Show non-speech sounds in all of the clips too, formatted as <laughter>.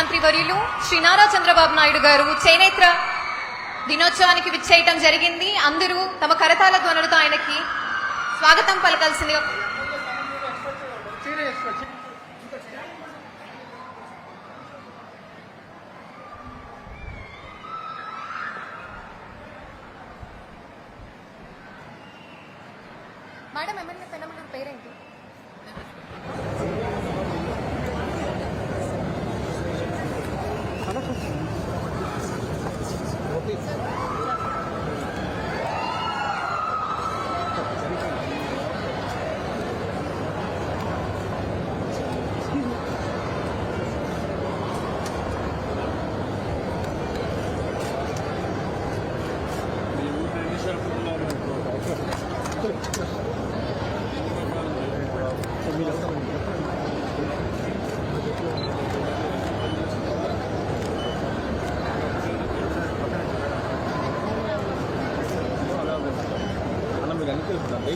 ముఖ్యమంత్రి వర్యులు శ్రీ నారా చంద్రబాబు నాయుడు గారు చేనేత్ర దినోత్సవానికి విచ్చేయటం జరిగింది. అందరూ తమ కరతాల ధ్వనులతో ఆయనకి స్వాగతం పలకాల్సింది మేడం ఎమ్మెల్యే పెనమలూరు పేరేంటి?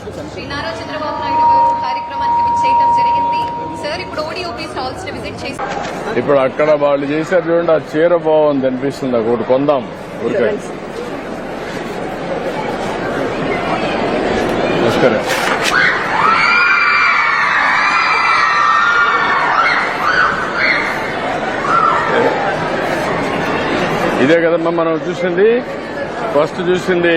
శ్రీ నారా చంద్రబాబు నాయుడు గారు కార్యక్రమానికి విచ్చేయటం జరిగింది. సార్ ఇప్పుడు ఓడిఓపీ స్టాల్స్ విజిట్ చేసి ఇప్పుడు అక్కడ వాళ్ళు చేశారు చూడండి ఆ చీర బాగుంది అనిపిస్తుంది ఒకటి కొందాం ఊరికే. నమస్కారం. ఇదే కదమ్మా మనం చూసింది ఫస్ట్ చూసింది.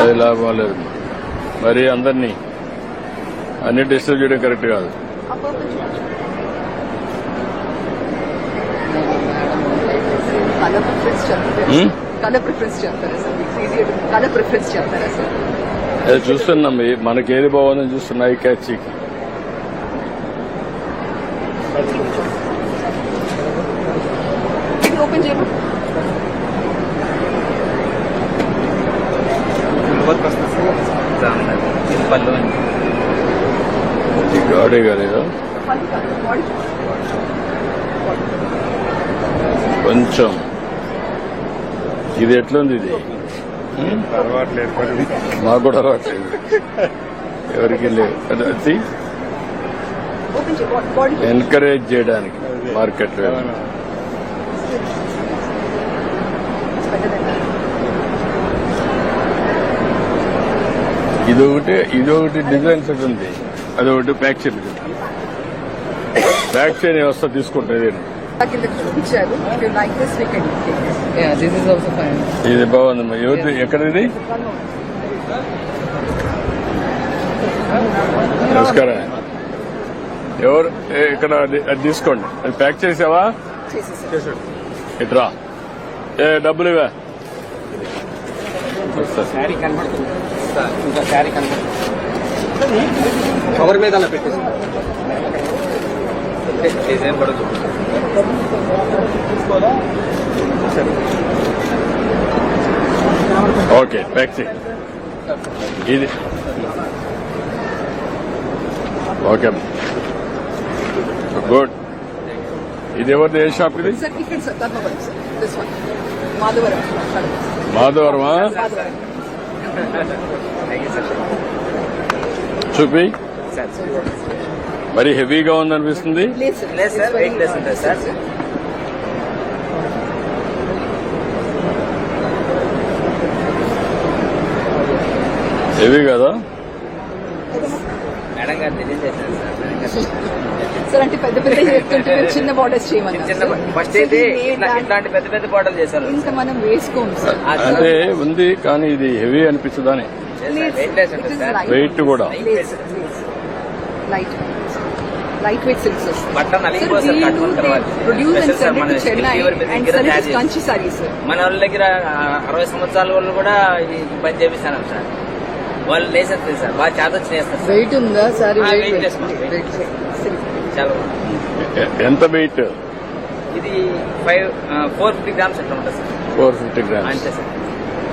అది లాభం లేదు మరి అందరినీ అన్ని డిస్టర్బ్ చేయడం కరెక్ట్ కాదు. అది చూస్తున్నాం. ఈ- మనకి ఏది బాగుందని చూస్తున్నా. ఈ క్యాచ్ గాడే కాలేదా కొంచెం. ఇది ఎట్లుంది ఇది? మాకు కూడా అలవాట్లేదు. ఎవరికి బాడీ ఎంకరేజ్ చేయడానికి మార్కెట్ ఇది ఒకటి ఇది ఒకటి డిజైన్ సెట్ ఉంది. అది ఒకటి ప్యాక్ చేయండి. ప్యాక్ చేయని వ్యవస్థ తీసుకుంటుంది. ఇది బాగుందమ్మా ఎవరిది? ఎక్కడిది? నమస్కారం. ఎవరు? ఏ, ఇక్కడ అది తీసుకోండి. అది ప్యాక్ చేసావా? ఇట్రా ఏ డబ్బులు ఇవా శారీ కనబడుతుంది. సార్, ఇంకా శారీ కనబడుతుంది. కవర్ మీద అలా పెట్టేసి. డిజైన్ కూడా ఓకే చేయి. ఇది. ఓకే. గుడ్. ఇది ఎవరిది? ఏ షాప్ ఇది? మాధవరమా మాధవరం చూపి. మరి హెవీగా ఉందనిపిస్తుంది. హెవీ కదా? సార్ అంటే పెద్ద పెద్ద చెప్తుంటే <laughs> చిన్న బార్డర్స్ ఫస్ట్ అయితే ఇట్లాంటి పెద్ద పెద్ద బాటలు చేశారు ఇంకా మనం వేసుకోము సార్ అంటే ఉంది కానీ ఇది హెవీ అనిపించదని వెయిట్ కూడా. Light light weight silks Kanchi sari sir మన వాళ్ళ దగ్గర అరవై సంవత్సరాల వాళ్ళు కూడా ఈ పని చేపిస్తాను సార్ వాళ్ళు లేసేది తెలుసు సార్ బాగా చేత చేస్తారు సార్ వెయిట్ ఉందా? సారీ. చాలా ఎంత వెయిట్ ఇది ఫైవ్ ఫోర్ ఫిఫ్టీ గ్రామ్స్ అట్లా ఉంటుంది సార్ ఫోర్ ఫిఫ్టీ గ్రామ్స్ అంతే సార్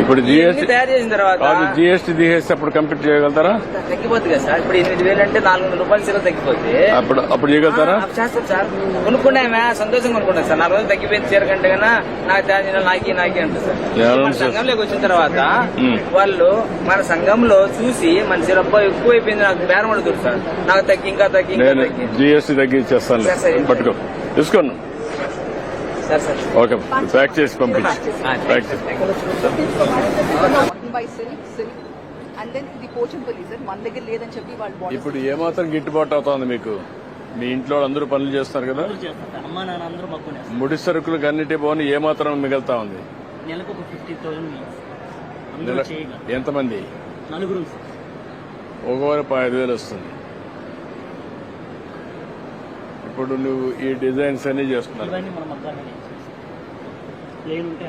ఇప్పుడు జిఎస్టీ తయారు చేసిన తర్వాత జిఎస్టీ తీసేస్తే అప్పుడు కంప్లీట్ చేయగలుగుతారా? తగ్గిపోతుంది కదా సార్. ఇప్పుడు ఎనిమిది వేలు అంటే నాలుగు వందల రూపాయలు సీల తగ్గిపోతే అప్పుడు అప్పుడు చేయగలుగుతారా? చేస్తాం సార్ కొనుక్కున్నామే సంతోషంగా కొనుక్కున్నాం సార్. నాలుగు రోజులు తగ్గిపోయింది చీర కంటే కన్నా నాకు తయారు నాకి నాకి అంటారు సార్. సార్? సంఘంలోకి వచ్చిన తర్వాత. వాళ్ళు మన సంఘంలో చూసి మన చీరబ్బా ఎక్కువ అయిపోయింది నాకు బేరం అడుగుతారు సార్. నాకు తగ్గి ఇంకా తగ్గి తగ్గి. జిఎస్టీ తగ్గించేస్తాను సరే, సరే. పట్టుకో. సార్ సార్ ఓకే ప్యాక్ చేసి పంపించు ప్యాక్ చేసి ఇప్పుడు ఏమాత్రం గిట్టుబాటు అవుతోంది మీకు? మీ ఇంట్లో అందరూ పనులు చేస్తున్నారు కదా? అమ్మ నాన్న అందరూ మగ్గునే ముడి సరుకులకు అన్నిటి పోని ఏమాత్రం మిగులుతా ఉంది? ఎంతమంది? నలుగురు ఒకవారు ఐదు వేలు వస్తుంది. ఇప్పుడు నువ్వు ఈ డిజైన్స్ అన్ని ఉంటే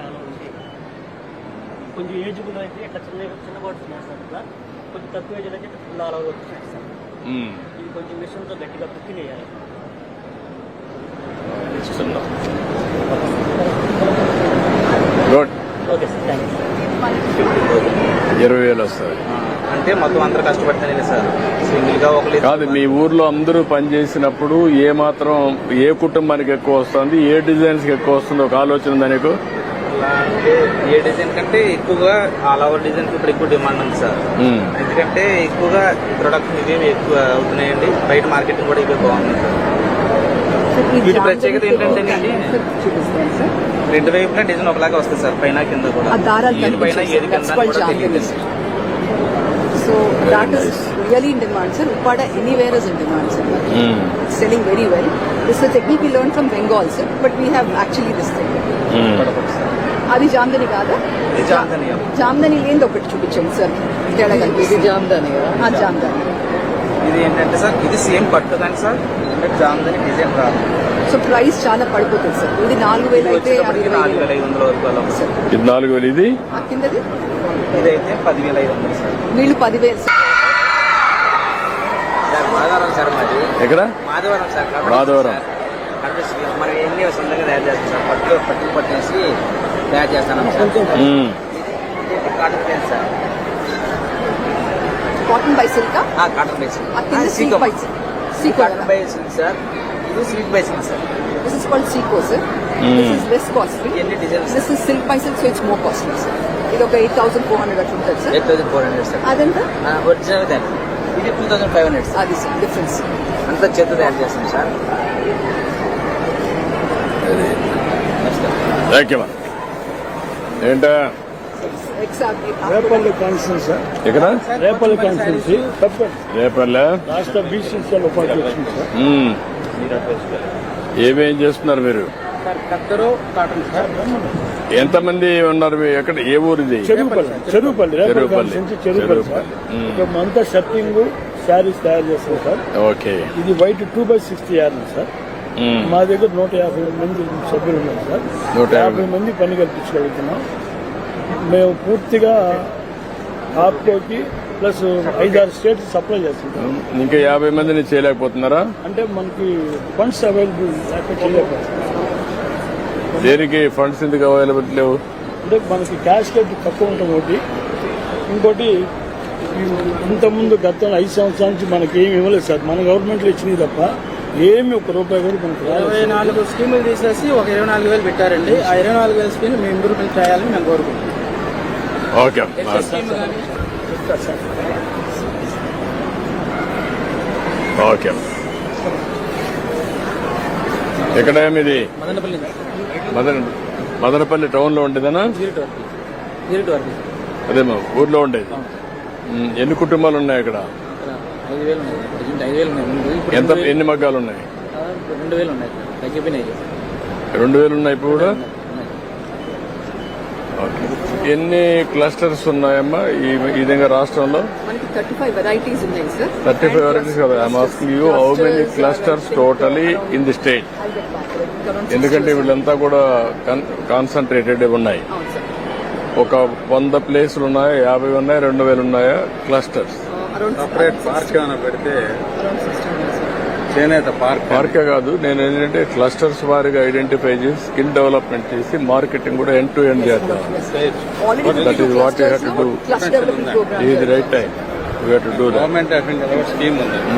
కొంచెం ఏజ్ కూడా అయితే ఇట్లా చిన్న చిన్న బాటిల్స్ కదా. కొంచెం తక్కువ ఏజ్ అయితే ఫుల్ ఆల్ ఓవర్ ఇది కొంచెం మిషన్తో గట్టిగా కుక్కి వేయాలి. Good okay sir thank you ఇరవై వేలు వస్తుంది అంటే మొత్తం అందరూ కష్టపడుతుంది సార్. సింగిల్గా ఒకరు కాదు మీ ఊర్లో అందరూ పనిచేసినప్పుడు ఏ మాత్రం ఏ కుటుంబానికి ఎక్కువ వస్తుంది ఏ డిజైన్స్కి ఎక్కువ వస్తుంది ఒక ఆలోచన ఉందా నీకు? అంటే ఏ డిజైన్ కంటే ఎక్కువగా ఆల్ ఓవర్ డిజైన్ ఇప్పుడు ఎక్కువ డిమాండ్ ఉంది సార్. ఎందుకంటే ఎక్కువగా ప్రొడక్ట్ ఇవేమి ఎక్కువ అవుతున్నాయండి. బయట మార్కెటింగ్ కూడా ఇవే బాగుంది సార్. వీటి ప్రత్యేకత ఏంటంటేనండి? చూపిస్తాను సార్ రెండు వైపులా డిజైన్ ఒకలాగా వస్తుంది సార్ పైన కింద కూడా ఆ దారాలు పైన ఏది కింద so that is really in demand sir Uppada anywhere is in demand sir um, selling very well. This is a technique we learned from Bengal, sir, but we have actually this thing. Um. అది జామ్దని కాదా జామ్దని. జామ్దని లేని ఒకటి చూపించండి sir తేడా జామ్దని ఆ జామ్దని ఇది ఏంటంటే sir ఇది సేమ్ పట్టు కానీ సార్ అంటే జామ్దని డిజైన్ రాదు సో ప్రైస్ చాలా పడిపోతుంది సార్. ఇది నాలుగు వేలు అయితే నాలుగు వేల. ఐదు వందల వరకు అలా ఉంది. సార్. ఇది నాలుగు వేలు ఇది? ఆ కిందది? ఇదైతే పదివేల ఐదు వందలు సార్. వీళ్ళు పదివేలు సార్. సార్ మాధవరం సార్ మాది. ఎక్కడ? మాధవరం సార్ కాబట్టి మాధవరం. సార్. అంటే మనం ఎన్ని సొంతంగా తయారు చేస్తాం సార్. పట్టు పట్టులు పట్టేసి తయారు చేస్తాం సార్. ఉమ్, ఇది cotton place sir. Cotton by silk cotton కింద silk by Sico cotton by silk sir ఇది silk by silk sir this is called Sico sir this is less costly ఇవన్నీ designs this is silk by silk so it's more costly sir ఇది ఒక eight thousand four hundred అట్లా ఉంటుంది sir eight thousand four hundred sir అదెంత original దాన్ని ఇది two thousand five hundred అది sir difference అంతా చేత తయారు చేస్తాం సార్ థ్యాంక్ యూ ఏంటా? రేపల్లి కాన్స్టిట్యూన్సీ ఎక్కడ? రేపల్లి కాన్స్టిట్యూన్సీ. తప్పదు రేపల్లె? రాష్ట్ర బీసీసీఎల్ ఉపాధ్యక్షుడు సార్. ఉమ్. ఏమేం చేస్తున్నారు మీరు? సార్ కత్తరు కాటన్ సార్. ఎంతమంది ఉన్నారు? మీ- ఎక్కడ? ఏ ఊరు ఇది చెరువుపల్లి. ఇక్కడ అంతా షర్టింగ్ శారీస్ తయారు చేస్తాం సార్. ఓకే. ఇది white two by sixty yard sir. మా దగ్గర నూట యాభై మంది సభ్యులు ఉన్నారు సార్. నూట యాభై. యాభై మంది పని కల్పించగలుగుతున్నాం మేము పూర్తిగా ఆప్కోకి ప్లస్ ఐదారు స్టేట్స్ సప్లై చేస్తుంటాం. ఇంకా యాభై మందిని చేయలేకపోతున్నారా? అంటే మనకి ఫండ్స్ అవైలబుల్ దేనికి ఫండ్స్ ఎందుకు అవైలబుల్ లేవు? అంటే మనకి క్యాష్ కట్ తక్కువ ఉంటుంది ఒకటి ఇంకోటి ఇంతకుముందు గత ఐదు సంవత్సరాల నుంచి మనకి ఏమి ఇవ్వలేదు సార్. మన గవర్నమెంట్లో ఇచ్చినవి తప్ప ఏమి ఒక రూపాయి కూడా మనకు రాలేదు ఇరవై నాలుగు స్కీములు తీసేసి ఒక ఇరవై నాలుగు వేలు పెట్టారండి. ఆ ఇరవై నాలుగు వేల స్కీమ్ మేము ఇంప్రూవ్మెంట్ చేయాలని మేము కోరుకుంటున్నాం. ఓకే. ఓకే. ఎక్కడ ఇది మదనపల్లి మదన మదనపల్లి టౌన్లో ఉండేదనా వరకు అదేమో ఊర్లో ఉండేది. ఎన్ని కుటుంబాలు ఉన్నాయి అక్కడ? ఎంత ఎన్ని మగ్గాలు ఉన్నాయి? రెండు వేలు ఉన్నాయి. తగ్గిపోయినాయి. రెండు వేలు ఉన్నాయి ఇప్పుడు కూడా. ఎన్ని క్లస్టర్స్ ఉన్నాయమ్మా? ఈ ఈ విధంగా రాష్ట్రంలో? థర్టీ ఫైవ్ వెరైటీస్ కదా. I'm asking you how many clusters totally in the state ఎందుకంటే వీళ్ళంతా కూడా కాన్సన్ట్రేటెడ్ ఉన్నాయి. అవును సార్ ఒక వంద ప్లేసులు ఉన్నాయా? యాభై ఉన్నాయి? రెండు వేలు ఉన్నాయా? క్లస్టర్స్ అరౌండ్ సపరేట్ పార్క్ ఏమైనా పెడితే చేనేత పార్క్. పార్కే కాదు నేను ఏంటంటే క్లస్టర్స్ వారిగా ఐడెంటిఫై చేసి స్కిల్ డెవలప్మెంట్ చేసి మార్కెటింగ్ కూడా ఎండ్ టు ఎండ్ చేద్దాం. You have to do. Cluster development program ఇది right time we to do that government of India scheme ఉంది